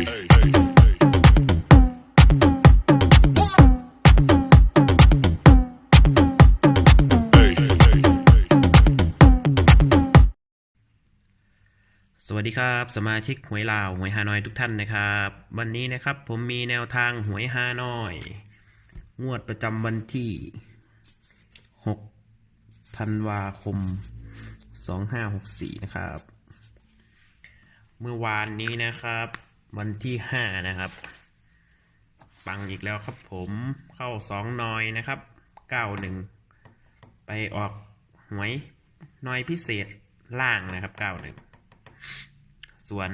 สวัสดีครับสมาชิกหวยลาวหวยฮานอยทุกท่านนะครับ วันนี้นะครับผมมีแนวทางหวยฮานอย งวดประจำวันที่ 6 ธันวาคม 2564 นะครับ เมื่อวานนี้นะครับ วันที่5นะครับ ปังอีกแล้วครับผมเข้า2นอยนะครับ91ไปออกหวยนอยพิเศษล่างนะครับ91ส่วน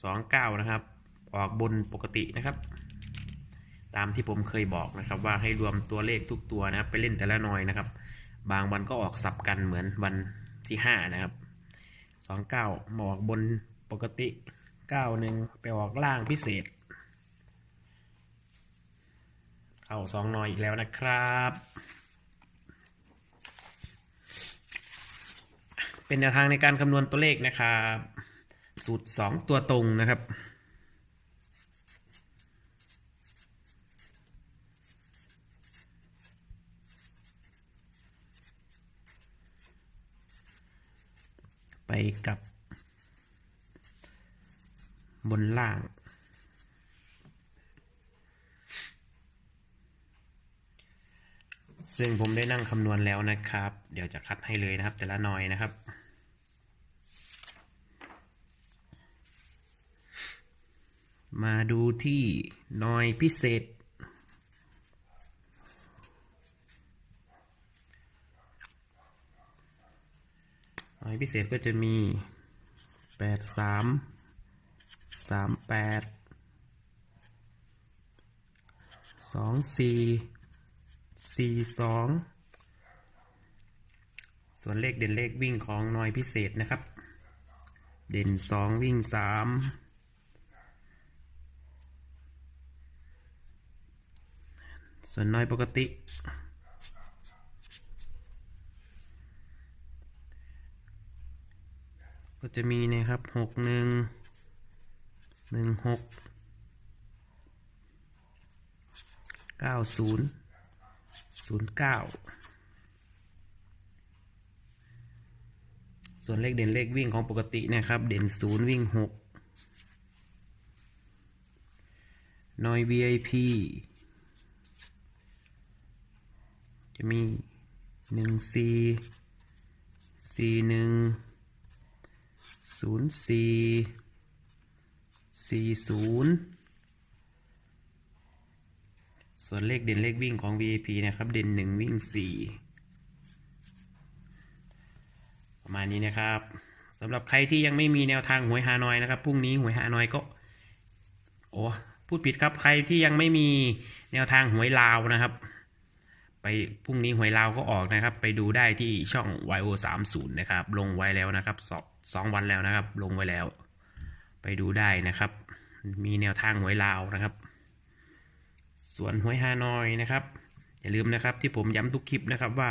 29นะครับ ออกบนปกตินะครับ ตามที่ผมเคยบอกนะครับ ว่าให้รวมตัวเลขทุกตัวนะครับ ไปเล่นแต่ละนอยนะครับ บางวันก็ออกสับกันเหมือนวันที่5นะครับ29มาออกบนปกติ 91ไปออกล่างพิเศษเข้าสองหน่อยอีกแล้วนะครับ เป็นแนวทางในการคำนวณตัวเลขนะครับ สูตรสองตัวตรงนะครับไปกับ บนล่าง ซึ่งผมได้นั่งคำนวณแล้วนะครับ เดี๋ยวจะคัดให้เลยนะครับ แต่ละหน่อยนะครับมาดูที่หน่อยพิเศษหน่อยพิเศษก็จะมีแปด สามแปดสองสี่สี่สองส่วนเลขเด่นเลขวิ่งของหนอยพิเศษนะครับ เด่นสองวิ่งสามส่วนน้อยปกติ ก็จะมีนะครับหกหนึ่ง หนึ่งหกเก้าศูนย์ศูนย์เก้าส่วนเลขเด่นเลขวิ่งของปกตินะครับ เด่นศูนย์วิ่งหกนอย VIP จะมีหนึ่งสี่สี่หนึ่งศูนย์สี่ สี่ศูนย์ส่วนเลขเด่นเลขวิ่งของ VIP นะครับ เด่นหนึ่งวิ่งสี่ประมาณนี้นะครับสำหรับใครที่ยังไม่มีแนวทางหวยฮานอยนะครับพรุ่งนี้หวยฮานอยก็ โอ้พูดผิดครับใครที่ยังไม่มีแนวทางหวยลาวนะครับ ไปพรุ่งนี้หวยลาวก็ออกนะครับ ไปดูได้ที่ช่อง YO 3 0 นะครับ ลงไว้แล้วนะครับสองวันแล้วนะครับ ลงไว้แล้ว ดูได้นะครับ มีแนวทางหวยลาวนะครับ ส่วนหวยฮานอยนะครับ อย่าลืมนะครับที่ผมย้ำทุกคลิปนะครับว่า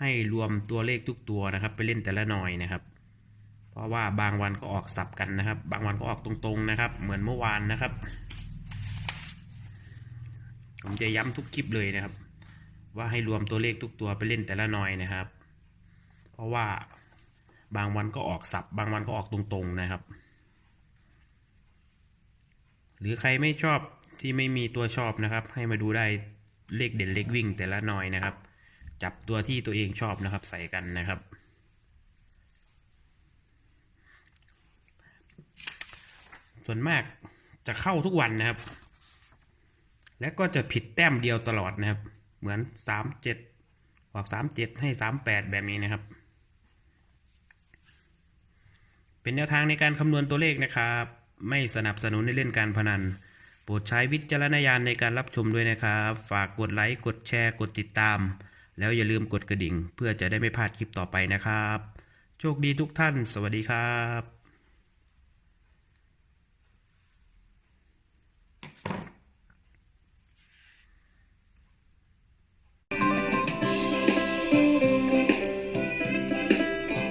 ให้รวมตัวเลขทุกตัวนะครับ ไปเล่นแต่ละหน่อยนะครับ เพราะว่าบางวันก็ออกสับกันนะครับ บางวันก็ออกตรงๆนะครับ เหมือนเมื่อวานนะครับ ผมจะย้ำทุกคลิปเลยนะครับ ว่าให้รวมตัวเลขทุกตัวไปเล่นแต่ละหน่อยนะครับ เพราะว่าบางวันก็ออกสับบางวันก็ออกตรงๆนะครับ หรือใครไม่ชอบที่ไม่มีตัวชอบนะครับ ให้มาดูได้เลขเด่นเลขวิ่งแต่ละหน่อยนะครับ จับตัวที่ตัวเองชอบนะครับ ใส่กันนะครับ ส่วนมากจะเข้าทุกวันนะครับ และก็จะผิดแต้มเดียวตลอดนะครับ เหมือนสามเจ็ดออกสามเจ็ดให้สามแปดแบบนี้นะครับ เป็นแนวทางในการคำนวณตัวเลขนะครับ ไม่สนับสนุนในเล่นการพนัน โปรดใช้วิจารณญาณในการรับชมด้วยนะครับ ฝากกดไลค์ กดแชร์ กดติดตาม แล้วอย่าลืมกดกระดิ่ง เพื่อจะได้ไม่พลาดคลิปต่อไปนะครับ โชคดีทุกท่าน สวัสดีครับ